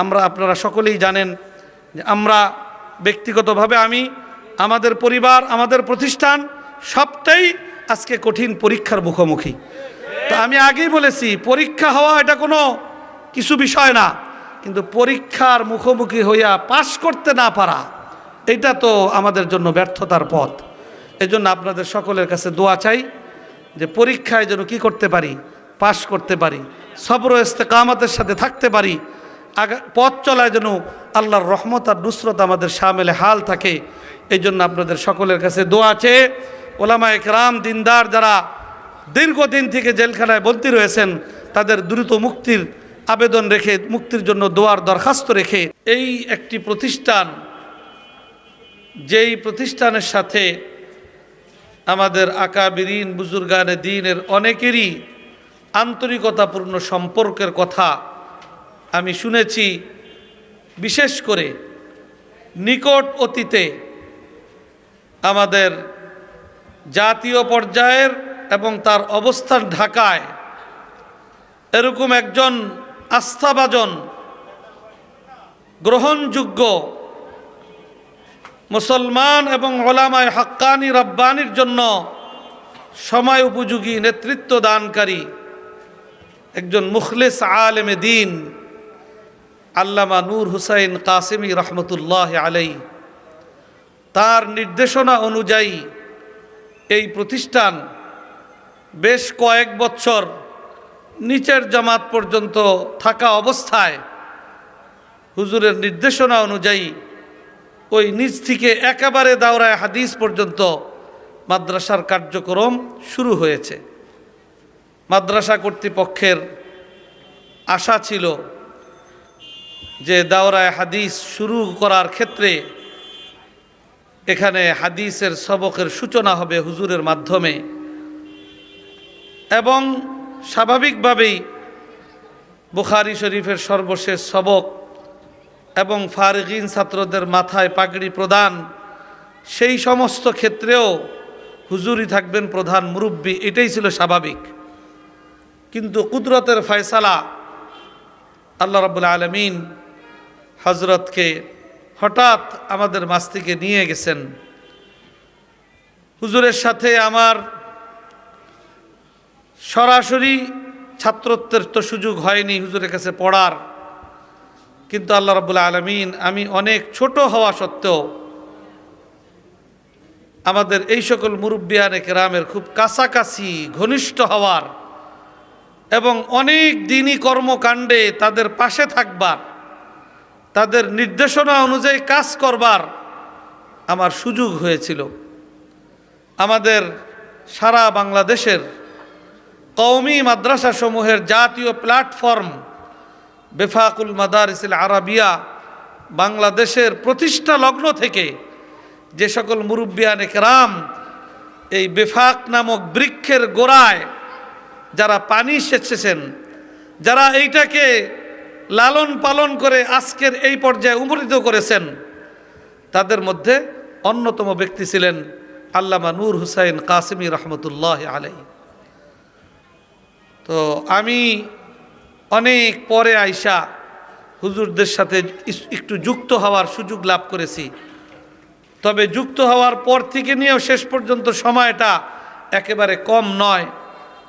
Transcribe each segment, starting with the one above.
আমরা আপনারা সকলেই জানেন যে আমরা ব্যক্তিগতভাবে আমি, আমাদের পরিবার, আমাদের প্রতিষ্ঠান সবটাই আজকে কঠিন পরীক্ষার মুখোমুখি। তো আমি আগেই বলেছি, পরীক্ষা হওয়া এটা কোনো কিছু বিষয় না, কিন্তু পরীক্ষার মুখোমুখি হইয়া পাশ করতে না পারা, এটা তো আমাদের জন্য ব্যর্থতার পথ। এজন্য আপনাদের সকলের কাছে দোয়া চাই যে পরীক্ষায় যেন কি করতে পারি, পাশ করতে পারি, সবর ইস্তেকামতের সাথে থাকতে পারি পথ চলায় যেন আল্লাহর রহমত আর নুসরত আমাদের সামেলে হাল থাকে, এই জন্য আপনাদের সকলের কাছে দোয়া আছে। ওলামা একরাম, দিনদার যারা দীর্ঘদিন থেকে জেলখানায় বন্দী রয়েছেন, তাদের দ্রুত মুক্তির আবেদন রেখে, মুক্তির জন্য দোয়ার দরখাস্ত রেখে, এই একটি প্রতিষ্ঠান, যেই প্রতিষ্ঠানের সাথে আমাদের আকাবিরিন, বুজুর্গানে দিনের অনেকেরই আন্তরিকতাপূর্ণ সম্পর্কের কথা আমি শুনেছি, বিশেষ করে নিকট অতীতে আমাদের জাতীয় পর্যায়ের এবং তার অবস্থান ঢাকায় এরকম একজন আস্থাভাজন, গ্রহণযোগ্য মুসলমান এবং ওলামায় হাক্কানি রব্বানির জন্য সময় উপযোগী নেতৃত্ব দানকারী একজন মুখলিস আলেমে দিন। আল্লামা নূর হুসাইন কাসেমি রহমতুল্লাহ আলাই তার নির্দেশনা অনুযায়ী এই প্রতিষ্ঠান বেশ কয়েক বছর নিচের জামাত পর্যন্ত থাকা অবস্থায় হুজুরের নির্দেশনা অনুযায়ী ওই নিচ থেকে একেবারে দাওরায় হাদিস পর্যন্ত মাদ্রাসার কার্যক্রম শুরু হয়েছে। মাদ্রাসা কর্তৃপক্ষের আশা ছিল যে দাওরায় হাদিস শুরু করার ক্ষেত্রে এখানে হাদিসের সবকের সূচনা হবে হুজুরের মাধ্যমে। এবং স্বাভাবিকভাবেই বুখারি শরীফের সর্বশেষ সবক এবং ফারগিন ছাত্রদের মাথায় পাগড়ি প্রদান, সেই সমস্ত ক্ষেত্রেও হুজুরি থাকবেন প্রধান মুরব্বী, এটাই ছিল স্বাভাবিক। কিন্তু কুদরতের ফয়সালা আল্লাহ রাবুল আলমিন হজরতকে হঠাৎ আমাদের মাছ থেকে নিয়ে গেছেন। হুজুরের সাথে আমার সরাসরি ছাত্রত্বের তো সুযোগ হয়নি হুজুরের কাছে পড়ার। কিন্তু আল্লাহ রাবুল্লাহ আলমিন, আমি অনেক ছোট হওয়া সত্ত্বেও আমাদের এই সকল মুরব্বিয়ানে কেরামের খুব কাছাকাছি ঘনিষ্ঠ হওয়ার এবং অনেক দিনই কর্মকাণ্ডে তাদের পাশে থাকবার তাদের নির্দেশনা অনুযায়ী কাজ করবার আমার সুযোগ হয়েছিল। আমাদের সারা বাংলাদেশের কওমি মাদ্রাসা সমূহের জাতীয় প্ল্যাটফর্ম বেফাকুল মাদারিসিল আরাবিয়া বাংলাদেশের প্রতিষ্ঠা লগ্ন থেকে যে সকল মুরব্বিয়ান একরাম এই বেফাক নামক বৃক্ষের গোড়ায় যারা পানি সেচেছেন, যারা এইটাকে লালন পালন করে আজকের এই পর্যায়ে উপনীত করেছেন, তাদের মধ্যে অন্যতম ব্যক্তি ছিলেন আল্লামা নূর হুসাইন কাসিমি রহমতুল্লাহ আলাই তো আমি অনেক পরে আইসা হুজুরদের সাথে একটু যুক্ত হওয়ার সুযোগ লাভ করেছি। তবে যুক্ত হওয়ার পর থেকে নিয়েও শেষ পর্যন্ত সময়টা একেবারে কম নয়।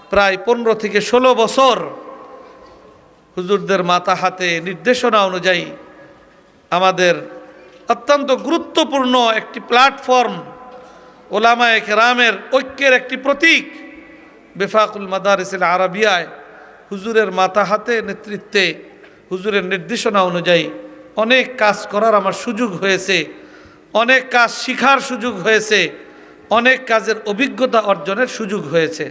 প্রায় পনেরো থেকে ষোলো বছর হুজুরদের মাথা হাতে নির্দেশনা অনুযায়ী আমাদের অত্যন্ত গুরুত্বপূর্ণ একটি প্ল্যাটফর্ম ওলামায়ে কেরামের ঐক্যের একটি প্রতীক বেফাকুল মাদারিসিল আরবিয়ায় হুজুরের মাথা হাতে নেতৃত্বে হুজুরের নির্দেশনা অনুযায়ী অনেক কাজ করার আমার সুযোগ হয়েছে, অনেক কাজ শিখার সুযোগ হয়েছে, অনেক কাজের অভিজ্ঞতা অর্জনের সুযোগ হয়েছে।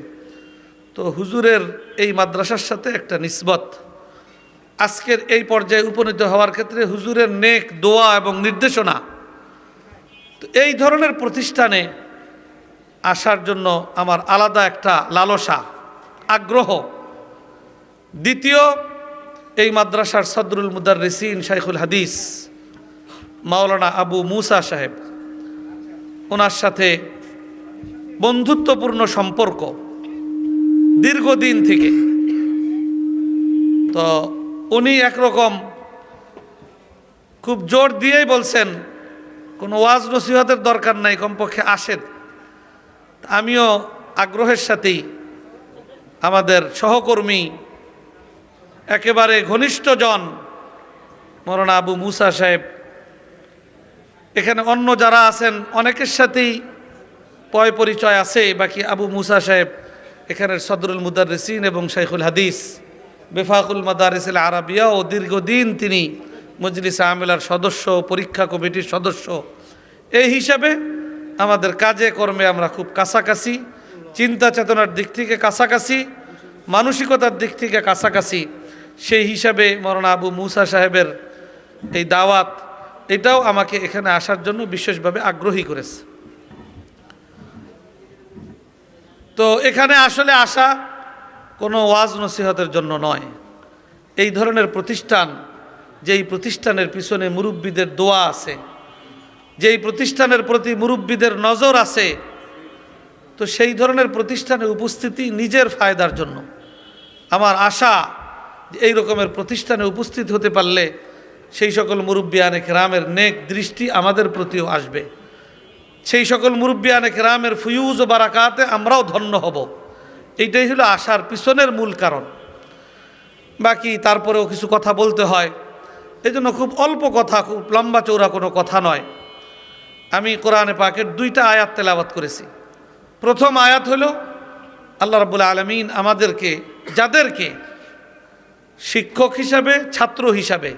তো হুজুরের এই মাদ্রাসার সাথে একটা নিসবত। আজকের এই পর্যায়ে উপনীত হওয়ার ক্ষেত্রে হুজুরের নেক দোয়া এবং নির্দেশনা। তো এই ধরনের প্রতিষ্ঠানে আসার জন্য আমার আলাদা একটা লালসা, আগ্রহ। দ্বিতীয়, এই মাদ্রাসার সদরুল মুদার শাইখুল হাদিস, মাওলানা আবু মুসা সাহেব, ওনার সাথে বন্ধুত্বপূর্ণ সম্পর্ক দীর্ঘদিন থেকে। তো উনি একরকম। খুব জোর দিয়েই বলছেন, কোনো ওয়াজ নসিহতের দরকার নাই, কমপক্ষে আসেন। আমিও আগ্রহের সাথেই আমাদের সহকর্মী, একেবারে ঘনিষ্ঠজন মরনা আবু মুসা সাহেব। এখানে অন্য যারা আছেন, অনেকের সাথেই পয় পরিচয় আছে, বাকি আবু মুসা সাহেব, এখানের সদরুল মুদারিসিন এবং শাইখুল হাদিস। বেফাকুল মাদারিসিল আরাবিয়া ও দীর্ঘদিন তিনি মজলিস আমেলার সদস্য, পরীক্ষা কমিটির সদস্য। এই হিসাবে আমাদের কাজে, কর্মে আমরা খুব কাছাকাছি। চিন্তা চেতনার দিক থেকে কাছাকাছি, মানসিকতার দিক থেকে কাছাকাছি। সেই হিসাবে মরনা আবু মুসা সাহেবের এই দাওয়াত, এটাও আমাকে এখানে আসার জন্য বিশেষভাবে আগ্রহী করেছে। তো এখানে আসলে আসা কোনো ওয়াজ নসিহতের জন্য নয়। এই ধরনের প্রতিষ্ঠান, যেই প্রতিষ্ঠানের পিছনে মুরব্বীদের দোয়া আছে, যেই প্রতিষ্ঠানের প্রতি মুরব্বীদের নজর আছে, তো সেই ধরনের প্রতিষ্ঠানে উপস্থিতি নিজের ফায়দার জন্য। আমার আশা এই রকমের প্রতিষ্ঠানে উপস্থিত হতে পারলে সেই সকল মুরব্বী মুরব্বিয়ানে রামের নেক দৃষ্টি আমাদের প্রতিও আসবে। সেই সকল মুরব্বিয়ানে রামের ফুয়ুজ ও বারাকাতে আমরাও ধন্য হব। এইটাই হলো আসার পিছনের মূল কারণ। বাকি তারপরেও কিছু কথা বলতে হয়। এই জন্য খুব অল্প কথা, খুব লম্বা চৌড়া কোনো কথা নয়। আমি কোরআনে পাকের দুইটা আয়াত তেলাবাত করেছি। প্রথম আয়াত হলো, আল্লাহ রাবুল আলমিন আমাদেরকে, যাদেরকে শিক্ষক হিসাবে, ছাত্র হিসাবে,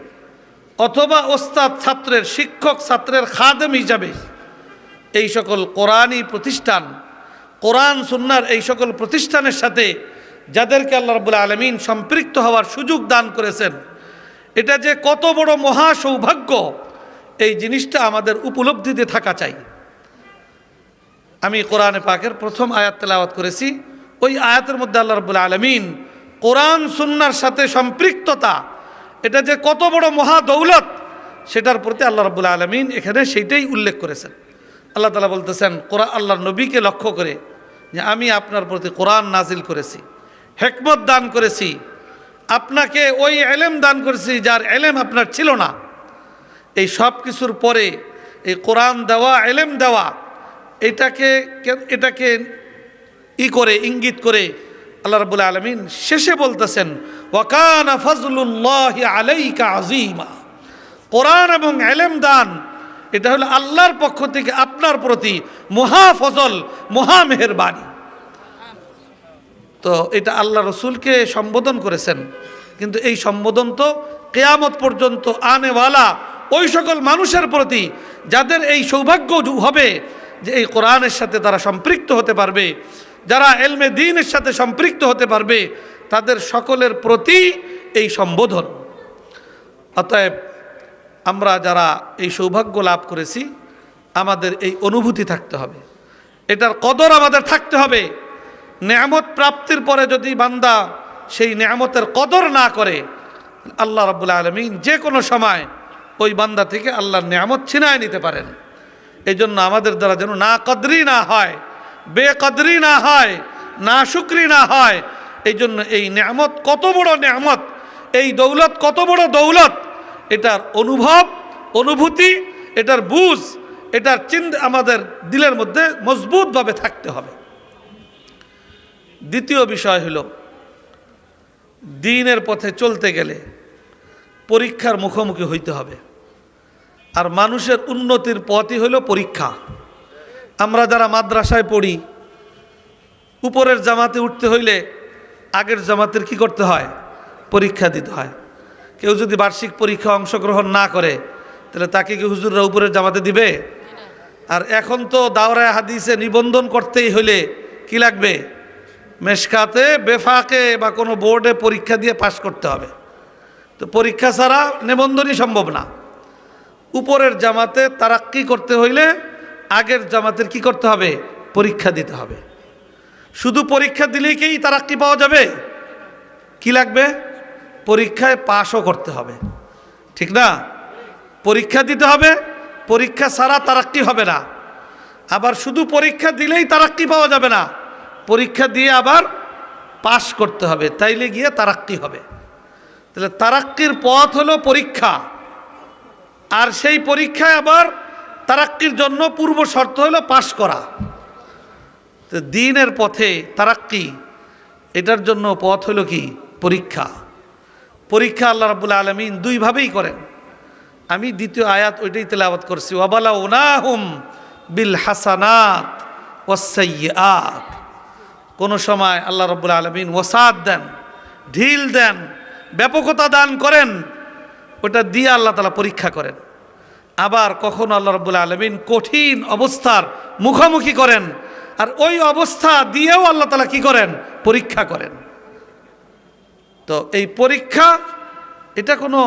অথবা ওস্তাদ ছাত্রের, শিক্ষক ছাত্রের খাদেম হিসাবে এই সকল কোরআনই প্রতিষ্ঠান কোরআন, সুন্নার এই সকল প্রতিষ্ঠানের সাথে যাদেরকে আল্লাহ রবুল্লা আলমিন সম্পৃক্ত হওয়ার সুযোগ দান করেছেন, এটা যে কত বড় মহা সৌভাগ্য এই জিনিসটা আমাদের উপলব্ধিতে থাকা চাই। আমি কোরআনে পাকের প্রথম আয়াত তেলাওয়াত করেছি, ওই আয়াতের মধ্যে আল্লাহ রবুল্লা আলমিন কোরআন, সুন্নার সাথে সম্পৃক্ততা, এটা যে কত বড় মহা দৌলত সেটার প্রতি আল্লাহ রবুল্লা আলমিন এখানে সেইটাই উল্লেখ করেছেন। আল্লাহ তালা বলতেছেন কোরআন আল্লাহর নবীকে লক্ষ্য করে যে আমি আপনার প্রতি কোরআন নাজিল করেছি, হেকমত দান করেছি, আপনাকে ওই এলেম দান করেছি যার এলেম আপনার ছিল না। এই সব কিছুর পরে এই কোরআন দেওয়া, এলেম দেওয়া, এটাকে এটাকে ই করে, ইঙ্গিত করে আল্লাহ রাবুল আলমিন শেষে বলতেছেন, ওয়াকান ফজলুল্লাহ আলাইকা আজিমা কোরআন এবং এলেম দান এটা হলো আল্লাহর পক্ষ থেকে আপনার প্রতি মহা ফজল মহা মেহরবানি তো এটা আল্লাহ রসুলকে সম্বোধন করেছেন। কিন্তু এই সম্বোধন তো কেয়ামত পর্যন্ত আনেওয়ালা ওই সকল মানুষের প্রতি যাদের এই সৌভাগ্য হবে যে এই কোরআনের সাথে তারা সম্পৃক্ত হতে পারবে, যারা এলমে দিনের সাথে সম্পৃক্ত হতে পারবে, তাদের সকলের প্রতি এই সম্বোধন। অতএব আমরা যারা এই সৌভাগ্য লাভ করেছি, আমাদের এই অনুভূতি থাকতে হবে। এটার কদর আমাদের থাকতে হবে। নেয়ামত প্রাপ্তির পরে যদি বান্দা সেই নেয়ামতের কদর না করে, আল্লাহ রাবুল্লা আলমিন যে কোনো সময় ওই বান্দা থেকে আল্লাহর নেয়ামত ছিনায় নিতে পারেন। এই জন্য আমাদের দ্বারা যেন না কদরি না হয়, বেকদরি না হয়, না শুক্রি না হয় এই জন্য এই নেয়ামত কত বড় নেয়ামত, এই দৌলত কত বড় দৌলত এটার অনুভব, অনুভূতি, এটার বুঝ, এটার চিন্তা আমাদের দিলের মধ্যে মজবুতভাবে থাকতে হবে। দ্বিতীয় বিষয় হলো, দিনের পথে চলতে গেলে পরীক্ষার মুখোমুখি হইতে হবে। আর মানুষের উন্নতির পথই হলো পরীক্ষা। আমরা যারা মাদ্রাসায় পড়ি, উপরের জামাতে উঠতে হইলে আগের জামাতের কি করতে হয়? পরীক্ষা দিতে হয়। কেউ যদি বার্ষিক পরীক্ষা অংশগ্রহণ না করে, তাহলে তাকে কি হুজুররা উপরের জামাতে দিবে? আর এখন তো দাওরায় হাদিসে নিবন্ধন করতেই হইলে কি লাগবে? মেশকাতে, বেফাকে বা কোনো বোর্ডে পরীক্ষা দিয়ে পাশ করতে হবে। তো পরীক্ষা ছাড়া নিবন্ধনই সম্ভব না। উপরের জামাতে তারা তারাক্কি করতে হইলে আগের জামাতের কি করতে হবে? পরীক্ষা দিতে হবে। শুধু পরীক্ষা দিলেই কি তারাক্কি পাওয়া যাবে? কি লাগবে? পরীক্ষায় পাশও করতে হবে। ঠিক না? পরীক্ষা দিতে হবে, পরীক্ষা ছাড়া তারাক্কি হবে না। আবার শুধু পরীক্ষা দিলেই তারাক্কি পাওয়া যাবে না। পরীক্ষা দিয়ে আবার পাশ করতে হবে, তাইলে গিয়ে তারাক্কি হবে। তাহলে তারাক্কির পথ হলো পরীক্ষা। আর সেই পরীক্ষায় আবার তারাক্কির জন্য পূর্ব শর্ত হলো পাশ করা। তো দিনের পথে তারাক্কি, এটার জন্য পথ হলো কি? পরীক্ষা। পরীক্ষা আল্লাহ রাবুল আলমিন দুইভাবেই করেন। আমি দ্বিতীয় আয়াত ওইটাই তেলাওয়াত করছি ওয়াবালা ওনাহুম বিল হাসানাত ওয়াসাইয়াত কোনো সময় আল্লাহ রব্বুল আলমিন ওসাদ দেন, ঢিল দেন, ব্যাপকতা দান করেন, ওটা দিয়ে আল্লাহ তালা পরীক্ষা করেন। আবার কখনো আল্লাহ রব্বুল আলমিন কঠিন অবস্থার মুখোমুখি করেন, আর ওই অবস্থা দিয়েও আল্লাহ তালা কি করেন? পরীক্ষা করেন। তো এই পরীক্ষা এটা কোনো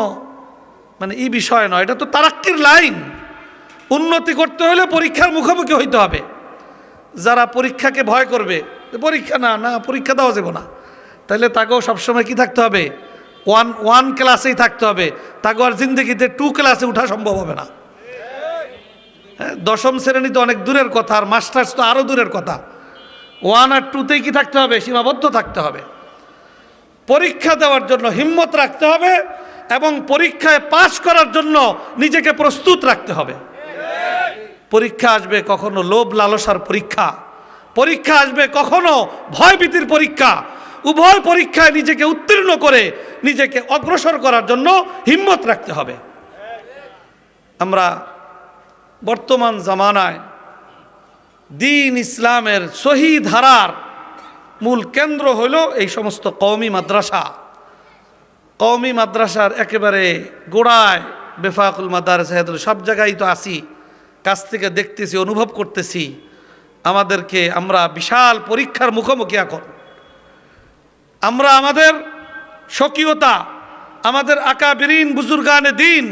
মানে এই বিষয় নয় এটা তো তারাক্কির লাইন। উন্নতি করতে হলে পরীক্ষার মুখোমুখি হইতে হবে। যারা পরীক্ষাকে ভয় করবে পরীক্ষা না না পরীক্ষা দেওয়া যাবে না। তাহলে তাকেও সবসময় কি থাকতে হবে? ওয়ান ওয়ান ক্লাসেই থাকতে হবে। তাকে আর জিন্দগিতে টু ক্লাসে ওঠা সম্ভব হবে না। হ্যাঁ, দশম শ্রেণি তো অনেক দূরের কথা আর মাস্টার্স তো আরও দূরের কথা। ওয়ান আর টুতেই কি থাকতে হবে? সীমাবদ্ধ থাকতে হবে। পরীক্ষা দেওয়ার জন্য হিম্মত রাখতে হবে এবং পরীক্ষায় পাশ করার জন্য নিজেকে প্রস্তুত রাখতে হবে। পরীক্ষা আসবে কখনো লোভ লালসার পরীক্ষা। পরীক্ষা আসবে কখনো ভয়ভীতির পরীক্ষা। উভয় পরীক্ষায় নিজেকে উত্তীর্ণ করে নিজেকে অগ্রসর করার জন্য হিম্মত রাখতে হবে। আমরা বর্তমান জামানায় দিন ইসলামের সহি ধারার মূল কেন্দ্র হইল এই সমস্ত কওমি মাদ্রাসা। কওমি মাদ্রাসার একেবারে গোড়ায় বেফাকুল মাদার সাহেদুল সব জায়গায় তো আসি কাছ থেকে দেখতেছি, অনুভব করতেছি। আমাদেরকে আমরা বিশাল পরীক্ষার মুখোমুখি এখন। আমরা আমাদের স্বকীয়তা, আমাদের আকাবিরিন বুজুর্গানে দিন,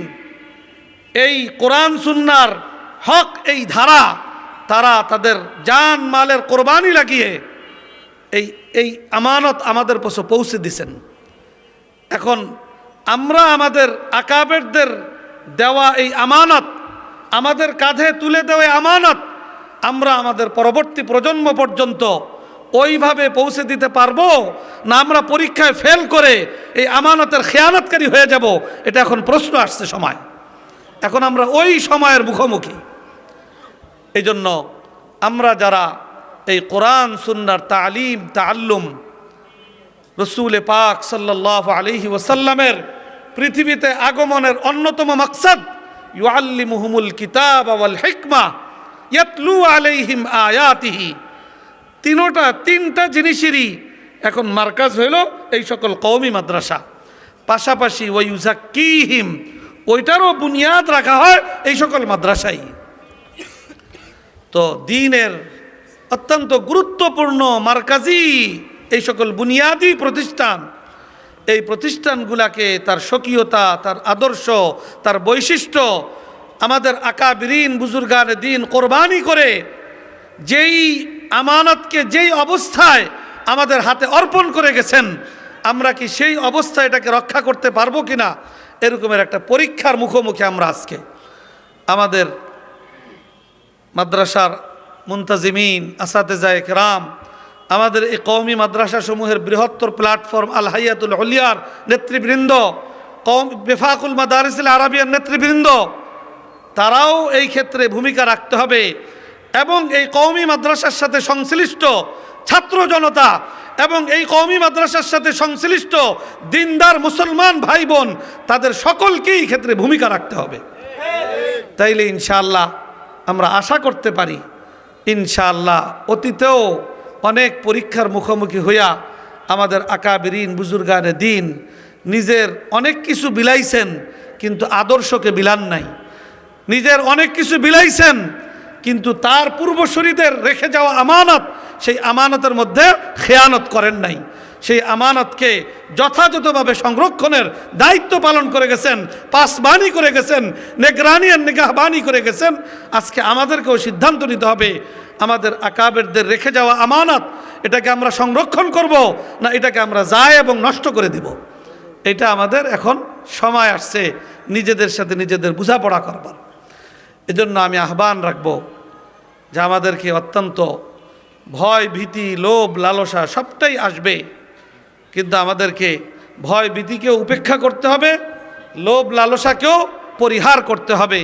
এই কোরআন সুন্নার হক, এই ধারা, তারা তাদের জান, মালের কোরবানি লাগিয়ে এই এই আমানত আমাদের পাশে পৌঁছে দিছেন। এখন আমরা আমাদের আকাবেরদের দেওয়া এই আমানত, আমাদের কাঁধে তুলে দেওয়া আমানত আমরা আমাদের পরবর্তী প্রজন্ম পর্যন্ত ওইভাবে পৌঁছে দিতে পারব না আমরা পরীক্ষায় ফেল করে এই আমানতের খেয়ানতকারী হয়ে যাব, এটা এখন প্রশ্ন আসছে সময়। এখন আমরা ওই সময়ের মুখোমুখি। এই জন্য আমরা যারা এই কোরআন, সুন্নার তালিম তাল্লুম রসুল পাক সাল্লাহ আলহি ওসাল্লামের পৃথিবীতে আগমনের অন্যতম মাকসাদ ইউআল্লি মুহমুল কিতাব আওয়াল হিকমা, ইয়াতলু আলাইহিম আয়াতিহি। তিনোটা, তিনটা জিনিসেরই এখন মার্কাজ হইল এই সকল কওমি মাদ্রাসা। পাশাপাশি ওই কিহিম ওইটারও বুনিয়াদ রাখা হয় এই সকল মাদ্রাসাই তো দিনের অত্যন্ত গুরুত্বপূর্ণ মার্কাজি, এই সকল বুনিয়াদি প্রতিষ্ঠান। এই প্রতিষ্ঠানগুলাকে তার স্বকীয়তা, তার আদর্শ, তার বৈশিষ্ট্য, আমাদের আকাবিরিন, বুজুর্গান দিন কোরবানি করে যেই আমানতকে যেই অবস্থায় আমাদের হাতে অর্পণ করে গেছেন, আমরা কি সেই অবস্থায় এটাকে রক্ষা করতে পারব কি না এরকমের একটা পরীক্ষার মুখোমুখি আমরা আজকে। আমাদের মাদ্রাসার মুন্তাজিমিন আসাতেজায় কেরাম আমাদের এই কওমি মাদ্রাসাসমূহের বৃহত্তর প্ল্যাটফর্ম আল হাইয়াতুল হলিয়ার নেতৃবৃন্দ কম বেফাকুল মাদারিসুল আরবিয়ার নেতৃবৃন্দ, তারাও এই ক্ষেত্রে ভূমিকা রাখতে হবে। এবং এই কওমি মাদ্রাসার সাথে সংশ্লিষ্ট ছাত্র জনতা এবং এই কওমি মাদ্রাসার সাথে সংশ্লিষ্ট দিনদার মুসলমান ভাই বোন তাদের সকলকেই ক্ষেত্রে ভূমিকা রাখতে হবে। তাইলে ইনশাআল্লাহ আমরা আশা করতে পারি ইনশাআল্লাহ অতীতেও অনেক পরীক্ষার মুখোমুখি হইয়া আমাদের আকাবিরিন, বুজুর্গানে দিন, নিজের অনেক কিছু বিলাইছেন, কিন্তু আদর্শকে বিলান নাই। নিজের অনেক কিছু বিলাইছেন, কিন্তু তার পূর্বশরীদের রেখে যাওয়া আমানত, সেই আমানতের মধ্যে খেয়ানত করেন নাই। সেই আমানতকে যথাযথভাবে সংরক্ষণের দায়িত্ব পালন করে গেছেন পাসবানি করে গেছেন, নেগরানি আর নিগাহবানি করে গেছেন। আজকে আমাদেরকেও সিদ্ধান্ত নিতে হবে, আমাদের আকাবেরদের রেখে যাওয়া আমানত, এটাকে আমরা সংরক্ষণ করব না এটাকে আমরা যায় এবং নষ্ট করে দিব? এটা আমাদের এখন সময় আসছে নিজেদের সাথে নিজেদের বোঝাপড়া করবার। এজন্য আমি আহ্বান রাখব যে আমাদেরকে অত্যন্ত ভয়, ভীতি, লোভ, লালসা সবটাই আসবে। কিন্তু আমাদেরকে ভয় ভীতিকেও উপেক্ষা করতে হবে, লোভ লালসাকেও পরিহার করতে হবে।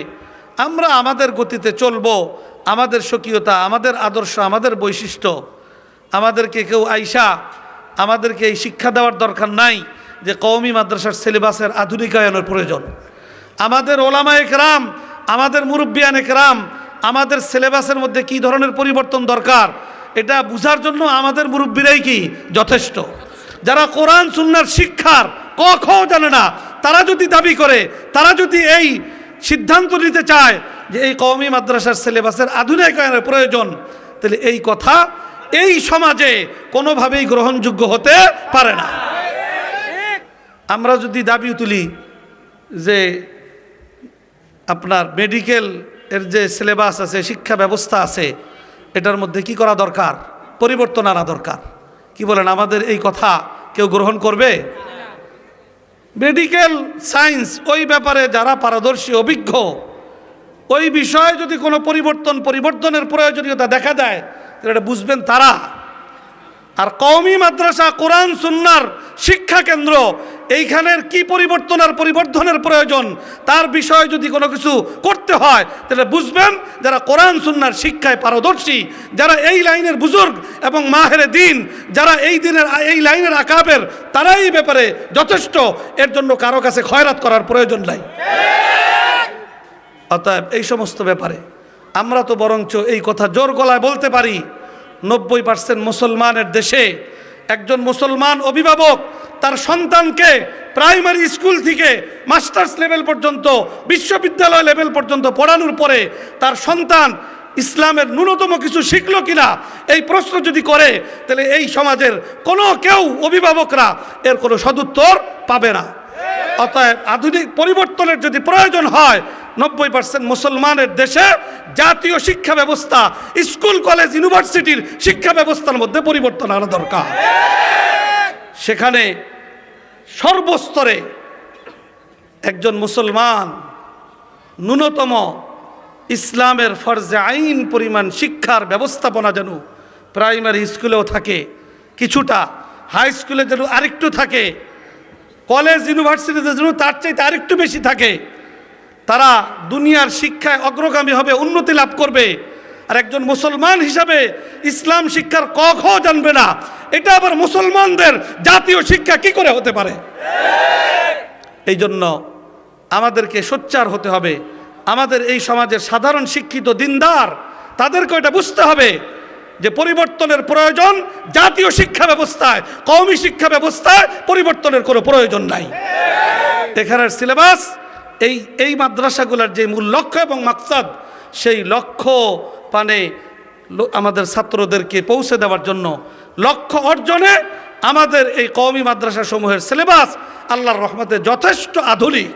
আমরা আমাদের গতিতে চলব, আমাদের স্বকীয়তা, আমাদের আদর্শ, আমাদের বৈশিষ্ট্য। আমাদেরকে কেউ আইসা, আমাদেরকে এই শিক্ষা দেওয়ার দরকার নাই যে কওমি মাদ্রাসার সিলেবাসের আধুনিকায়নের প্রয়োজন। আমাদের ওলামা একরাম, আমাদের মুরব্বিয়ান একরাম, আমাদের সিলেবাসের মধ্যে কি ধরনের পরিবর্তন দরকার, এটা বুঝার জন্য আমাদের মুরব্বীরাই কি যথেষ্ট। যারা কোরআন, সুন্নার শিক্ষার ক খ জানে না, তারা যদি দাবি করে, তারা যদি এই সিদ্ধান্ত নিতে চায় যে এই কওমি মাদ্রাসার সিলেবাসের আধুনিকায়নের প্রয়োজন, তাহলে এই কথা এই সমাজে কোনোভাবেই গ্রহণযোগ্য হতে পারে না। আমরা যদি দাবি তুলি যে আপনার মেডিকেল এর যে সিলেবাস আছে, শিক্ষা ব্যবস্থা আছে, এটার মধ্যে কি করা দরকার? পরিবর্তন আনা দরকার। কি বলেন, আমাদের এই কথা কেউ গ্রহণ করবে? মেডিকেল সায়েন্স ওই ব্যাপারে যারা পারদর্শী, অভিজ্ঞ, ওই বিষয়ে যদি কোনো পরিবর্তন, পরিবর্তনের প্রয়োজনীয়তা দেখা দেয়, তাহলে এটা বুঝবেন তারা। আর কওমি মাদ্রাসা, কোরআন, সুন্নার শিক্ষা কেন্দ্র এইখানের কি পরিবর্তন আর পরিবর্তনের প্রয়োজন? তার বিষয়ে যদি কোনো কিছু করতে হয়, তাহলে বুঝবেন যারা কোরআন, সুন্নার শিক্ষায় পারদর্শী, যারা এই লাইনের বুজুর্গ এবং মাহের দিন, যারা এই দিনের, এই লাইনের আকাবের তারাই এই ব্যাপারে যথেষ্ট। এর জন্য কারও কাছে খয়রাত করার প্রয়োজন নাই। অতএব এই সমস্ত ব্যাপারে আমরা তো বরঞ্চ এই কথা জোর গলায় বলতে পারি। নব্বই পার্সেন্ট মুসলমানের দেশে একজন মুসলমান অভিভাবক তার সন্তানকে প্রাইমারি স্কুল থেকে মাস্টার্স লেভেল পর্যন্ত, বিশ্ববিদ্যালয় লেভেল পর্যন্ত পড়ানোর পরে তার সন্তান ইসলামের ন্যূনতম কিছু শিখলো কিনা, এই প্রশ্ন যদি করে, তাহলে এই সমাজের কোনো কেউ অভিভাবকরা এর কোনো সদুত্তর পাবে না। অতএব আধুনিক পরিবর্তনের যদি প্রয়োজন হয় নব্বই পার্সেন্ট মুসলমানের দেশে জাতীয় শিক্ষা ব্যবস্থা, স্কুল, কলেজ, ইউনিভার্সিটির শিক্ষা ব্যবস্থার মধ্যে পরিবর্তন আনা দরকার। সেখানে সর্বস্তরে একজন মুসলমান ন্যূনতম ইসলামের ফরজে আইন পরিমাণ শিক্ষার ব্যবস্থাপনা যেন প্রাইমারি স্কুলেও থাকে, কিছুটা হাই স্কুলে যেন আরেকটু থাকে, কলেজ, ইউনিভার্সিটিতে যেন তার চাইতে আরেকটু বেশি থাকে তারা দুনিয়ার শিক্ষায় অগ্রগামী হবে, উন্নতি লাভ করবে। আর একজন মুসলমান হিসাবে ইসলাম শিক্ষার ক খ জানবে না। এটা আবার মুসলমানদের জাতীয় শিক্ষা কি করে হতে পারে? এই জন্য আমাদেরকে সোচ্চার হতে হবে। আমাদের এই সমাজের সাধারণ শিক্ষিত দিনদার তাদেরকে এটা বুঝতে হবে যে পরিবর্তনের প্রয়োজন জাতীয় শিক্ষা ব্যবস্থায়, কওমি শিক্ষা ব্যবস্থায় পরিবর্তনের কোনো প্রয়োজন নাই। এখানের সিলেবাস এই এই মাদ্রাসাগুলোর যে মূল লক্ষ্য এবং মাকসাদ, সেই লক্ষ্য পানে আমাদের ছাত্রদেরকে পৌঁছে দেওয়ার জন্য লক্ষ্য অর্জনে আমাদের এই কওমি মাদ্রাসা সমূহের সিলেবাস আল্লাহর রহমতে যথেষ্ট আধুনিক।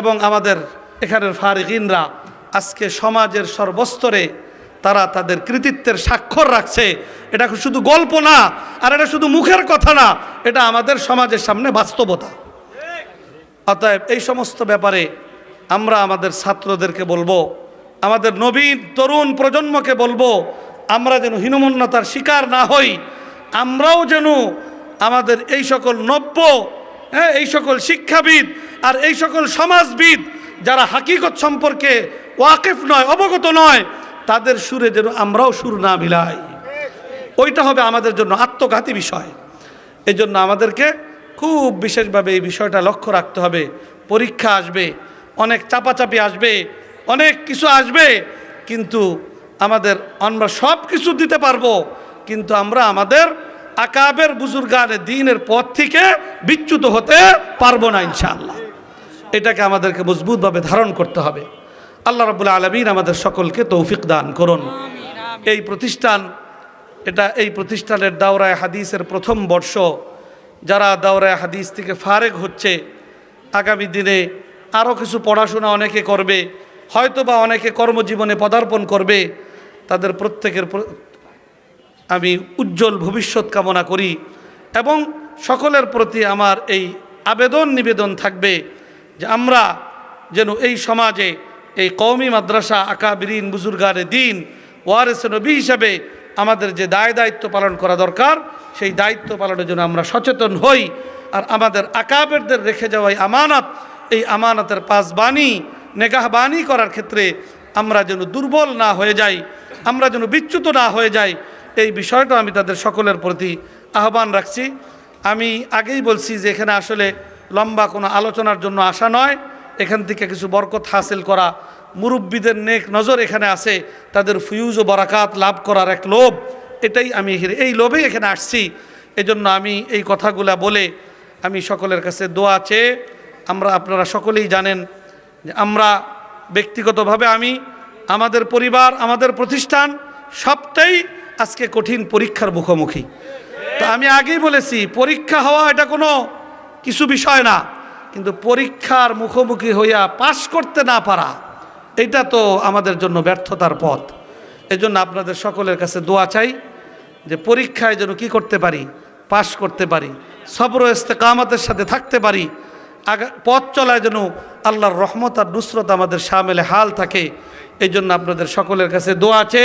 এবং আমাদের এখানের ফারিকিনরা আজকে সমাজের সর্বস্তরে তারা তাদের কৃতিত্বের স্বাক্ষর রাখছে। এটা শুধু গল্প না, আর এটা শুধু মুখের কথা না, এটা আমাদের সমাজের সামনে বাস্তবতা। অতএব এই সমস্ত ব্যাপারে আমরা আমাদের ছাত্রদেরকে বলব, আমাদের নবীন তরুণ প্রজন্মকে বলব, আমরা যেন হীনমন্যতার শিকার না হই, আমরাও যেন আমাদের এই সকল নব্য হ্যাঁ এই সকল শিক্ষাবিদ আর এই সকল সমাজবিদ যারা হাকিকত সম্পর্কে ওয়াকিফ নয়, অবগত নয়, তাদের সুরে যেন আমরাও সুর না মিলাই। ওইটা হবে আমাদের জন্য আত্মঘাতী বিষয়। এই জন্য আমাদেরকে খুব বিশেষভাবে এই বিষয়টা লক্ষ্য রাখতে হবে। পরীক্ষা আসবে, অনেক চাপাচাপি আসবে, অনেক কিছু আসবে, কিন্তু আমাদের আমরা সব কিছু দিতে পারব, কিন্তু আমরা আমাদের আকাবের বুজুর্গানে দিনের পথ থেকে বিচ্যুত হতে পারব না ইনশাআল্লাহ। এটাকে আমাদেরকে মজবুতভাবে ধারণ করতে হবে। আল্লাহ রাবুল্লাহ আলমিন আমাদের সকলকে তৌফিক দান করুন। এই প্রতিষ্ঠান, এটা এই প্রতিষ্ঠানের দাওরায় হাদিসের প্রথম বর্ষ যারা দাওরায় হাদিস থেকে ফারেক হচ্ছে, আগামী দিনে আরও কিছু পড়াশোনা অনেকে করবে হয়তো বা অনেকে কর্মজীবনে পদার্পণ করবে, তাদের প্রত্যেকের আমি উজ্জ্বল ভবিষ্যৎ কামনা করি এবং সকলের প্রতি আমার এই আবেদন নিবেদন থাকবে যে আমরা যেন এই সমাজে এই কওমি মাদ্রাসা আকাবিরিন বুজুর্গারে দিন, ওয়ারেস নবী হিসাবে আমাদের যে দায় দায়িত্ব পালন করা দরকার সেই দায়িত্ব পালনের জন্য আমরা সচেতন হই আর আমাদের আকাবেরদের রেখে যাওয়া এই আমানত। এই আমানতের পাসবানি নেগাহবানি করার ক্ষেত্রে আমরা যেন দুর্বল না হয়ে যাই, আমরা যেন বিচ্যুত না হয়ে যাই, এই বিষয়টা আমি তাদের সকলের প্রতি আহ্বান রাখছি। আমি আগেই বলছি যে এখানে আসলে লম্বা কোনো আলোচনার জন্য আসা নয়। এখান থেকে কিছু বরকত হাসিল করা মুরব্বীদের নেক নজর এখানে আছে। তাদের ফিউজ ও বরাকাত লাভ করার এক লোভ। এটাই আমি এখানে- এই লোভেই এখানে আসছি। এজন্য আমি এই কথাগুলা বলে আমি সকলের কাছে দোয়া চেয়ে আমরা আপনারা সকলেই জানেন যে আমরা ব্যক্তিগতভাবে আমি, আমাদের পরিবার, আমাদের প্রতিষ্ঠান সবটাই আজকে কঠিন পরীক্ষার মুখোমুখি। তো আমি আগেই বলেছি, পরীক্ষা হওয়া এটা কোনো কিছু বিষয় না, কিন্তু পরীক্ষার মুখোমুখি হইয়া পাশ করতে না পারা এটা তো আমাদের জন্য ব্যর্থতার পথ। এজন্য আপনাদের সকলের কাছে দোয়া চাই। যে পরীক্ষায় যেন কি করতে পারি, পাশ করতে পারি, সবর ইস্তেকামতের সাথে থাকতে পারি, আগা, পথ চলায় যেন আল্লাহর রহমত আর নুসরত আমাদের সামেলে হাল থাকে এই জন্য আপনাদের সকলের কাছে দোয়া আছে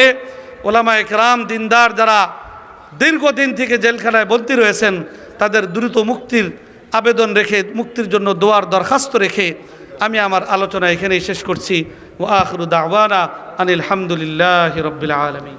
ওলামা একরাম, দিনদার যারা দীর্ঘদিন থেকে জেলখানায় বন্দী রয়েছেন, তাদের দ্রুত মুক্তির আবেদন রেখে, মুক্তির জন্য দোয়ার দরখাস্ত রেখে আমি আমার আলোচনা এখানেই শেষ করছি। ও আখরু আনিল হামদুলিল্লাহ রবিল আলমী